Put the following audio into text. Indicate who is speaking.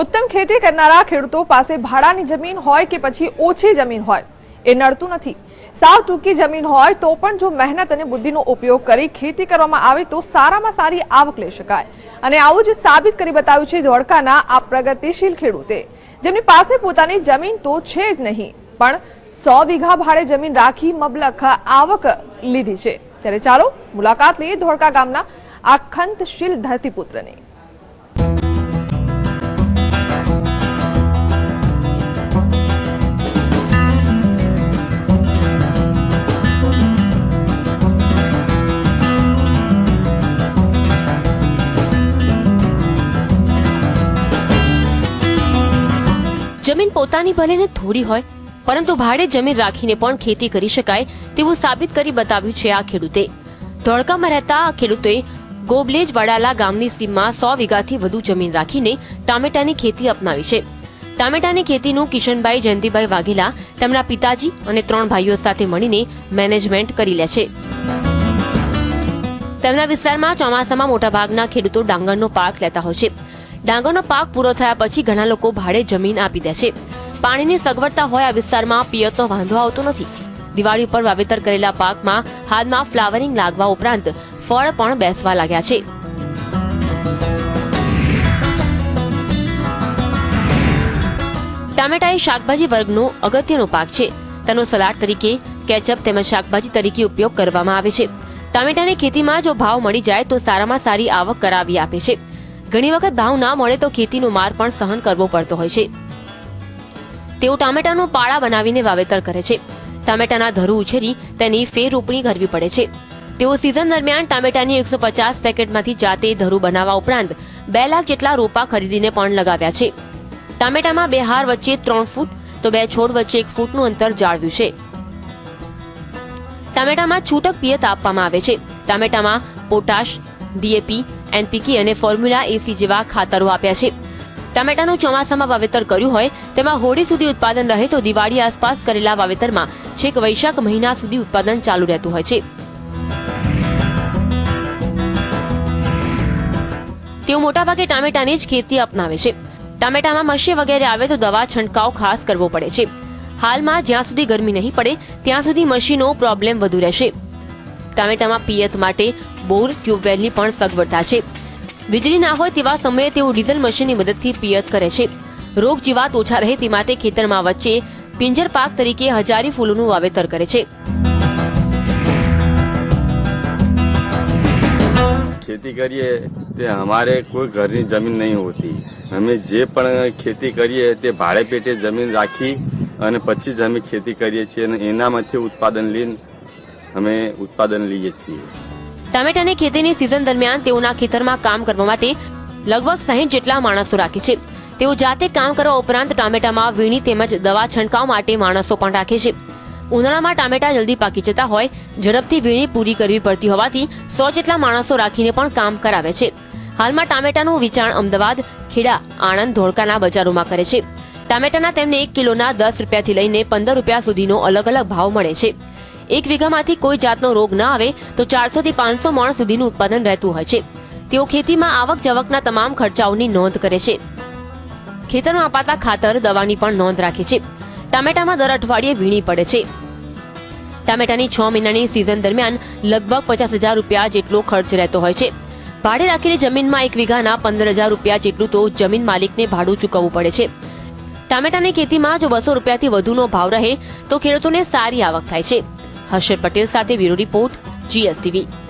Speaker 1: ઉત્તમ ખેતી કરનારા ખેડૂતો પાસે ભાડાની જમીન હોય કે પછી ઓછી જમીન હોય, એ નડતું નથી. સાવ ટૂંકી જમીન હોય તો પણ જો મહેનત અને બુદ્ધિનો ઉપયોગ કરી ખેતી કરવામાં આવે તો સારામાં સારી આવક લઈ શકાય. અને આવું જ સાબિત કરી બતાવ્યું છે ધોળકાના આ પ્રગતિશીલ ખેડૂતે. જેમની પાસે પોતાની જમીન તો છે જ નહીં, પણ સો વીઘા ભાડે જમીન રાખી મબલખ આવક લીધી છે. ત્યારે ચાલો મુલાકાત લઈએ ધોળકા ગામના આ ખંતશીલ ધરતીપુત્રની.
Speaker 2: જમીન પોતાની ભલે ને થોડી હોય, પરંતુ ભાડે જમીન રાખીને પણ ખેતી કરી શકાય તેવું સાબિત કરી બતાવ્યું છે આ ખેડૂતે. ધોળકામાં રહેતા ખેડૂતોએ ગોબલેજ વડાલા ગામની સીમમાં સો વીઘાથી વધુ જમીન રાખીને ટામેટાની ખેતી અપનાવી છે. ટામેટાની ખેતીનું કિશનભાઈ જયંતિભાઈ વાઘેલા તેમના પિતાજી અને ત્રણ ભાઈઓ સાથે મળીને મેનેજમેન્ટ કરી લે છે. તેમના વિસ્તારમાં ચોમાસામાં મોટાભાગના ખેડૂતો ડાંગરનો પાક લેતા હોય છે. ડાંગરનો પાક પૂરો થયા પછી ઘણા લોકો ભાડે જમીન આપી દે છે. પાણીની સગવડતા હોય આ વિસ્તારમાં પિયતનો વાંધો આવતો નથી. દિવાળી ઉપર વાવેતર કરેલા પાકમાં હાલમાં ફ્લાવરિંગ લાગવા ઉપરાંત ફળ પણ બેસવા લાગ્યા છે. ટામેટા એ શાકભાજી વર્ગનો અગત્યનો પાક છે. તેનો સલાડ તરીકે કેચઅપ તેમજ શાકભાજી તરીકે ઉપયોગ કરવામાં આવે છે. ટામેટાની ખેતીમાં જો ભાવ મળી જાય તો સારામાં સારી આવક કરાવી આપે છે. ઘણી વખત ભાવ ના મળે તો ખેતીનો માર પણ સહન કરવો પડતો હોય છે. તેઓ ટામેટાનું પાળા બનાવીને વાવેતર કરે છે. ટામેટાના ધરું ઉછેરી તેની ફેર રોપણી કરવી પડે છે. તેઓ સિઝન દરમિયાન ટામેટાની એકસો પચાસ પેકેટમાંથી જાતે ધરું બનાવવા ઉપરાંત બે લાખ જેટલા રોપા ખરીદીને પણ લગાવ્યા છે. ટામેટામાં બે હાર વચ્ચે ત્રણ ફૂટ તો બે છોડ વચ્ચે એક ફૂટનું અંતર જાળવ્યું છે. ટામેટામાં છૂટક પિયત આપવામાં આવે છે. ટામેટામાં પોટાશ, ડીએપી એનપીકે અને ફોર્મ્યુલા એસી જેવા ખાતરો આપ્યા છે. ટામેટાનું ચોમાસામાં વાવેતર કર્યું હોય, તેમાં હોળી સુધી ઉત્પાદન રહે તો દિવાળી આસપાસ કરેલા વાવેતરમાં છેક વૈશાખ મહિના સુધી ઉત્પાદન ચાલુ રહેતું હોય છે. તેઓ મોટાભાગે ટામેટાની જ ખેતી અપનાવે છે. ટામેટામાં મશી વગેરે આવે તો દવા છંટકાવ ખાસ કરવો પડે છે. હાલમાં જ્યાં સુધી ગરમી નહીં પડે, ત્યાં સુધી મશીનો પ્રોબ્લેમ વધુ રહેશે. ટામેટામાં પિયત માટે બોર ટ્યુબવેલની પણ સગવડતા છે. વીજળી ના હોય તેવા સમયે તેઓ ડીઝલ મશીનની મદદથી પિયત કરે છે. રોગ જીવાત ઓછા રહે તે માટે ખેતરમાં વચ્ચે પિંજર પાક તરીકે હજારી ફૂલોનું વાવેતર કરે છે.
Speaker 3: ખેતી કરીએ તે અમારે કોઈ ઘરની જમીન નહીં હોતી. અમે જે પણ ખેતી કરીએ તે ભાડે પેટે જમીન રાખી અને પછી જ અમે ખેતી કરીએ છીએ અને એનામાંથી ઉત્પાદન લઈને અમે ઉત્પાદન લઈએ છીએ.
Speaker 2: ટામેટાની ખેતીની સિઝન દરમિયાન તેઓના ખેતરમાં કામ કરવા માટે લગભગ સાહીઠ જેટલા માણસો રાખે છે. તેઓ જાતે કામ કરવા ઉપરાંત ટામેટામાં વીણી તેમજ દવા છંટકાવ માટે માણસો પણ રાખે છે. ઉનાળામાં ટામેટા જલ્દી પાકી જતા હોય, ઝડપથી વીણી પૂરી કરવી પડતી હોવાથી સો જેટલા માણસો રાખીને પણ કામ કરાવે છે. હાલમાં ટામેટાનું વેચાણ અમદાવાદ, ખેડા, આણંદ, ધોળકાના બજારોમાં કરે છે. ટામેટાના તેમને એક કિલોના દસ રૂપિયાથી લઈને પંદર રૂપિયા સુધીનો અલગ અલગ ભાવ મળે છે. એક વીઘામાંથી કોઈ જાતનો રોગ ન આવે તો ચારસો થી પાંચસો મણ સુધીનું ઉત્પાદન રહેતું હોય છે. તેઓ ખેતીમાં આવક જવકના તમામ ખર્ચાઓની નોંધ કરે છે. ખેતરમાં અપાતા ખાતર, દવાની પણ નોંધ રાખે છે. ટામેટામાં દર અઠવાડિયે વીણી પડે છે. ટામેટાની છ મહિનાની સિઝન દરમિયાન લગભગ પચાસ હજાર રૂપિયા જેટલો ખર્ચ રહેતો હોય છે. ભાડે રાખેલી જમીનમાં એક વીઘાના પંદર હજાર રૂપિયા જેટલું તો જમીન માલિકને ભાડું ચૂકવવું પડે છે. ટામેટાની ખેતીમાં જો બસો રૂપિયાથી વધુનો ભાવ રહે તો ખેડૂતોને સારી આવક થાય છે. હર્ષદ પટેલ સાથે બ્યુરો રિપોર્ટ જીએસટીવી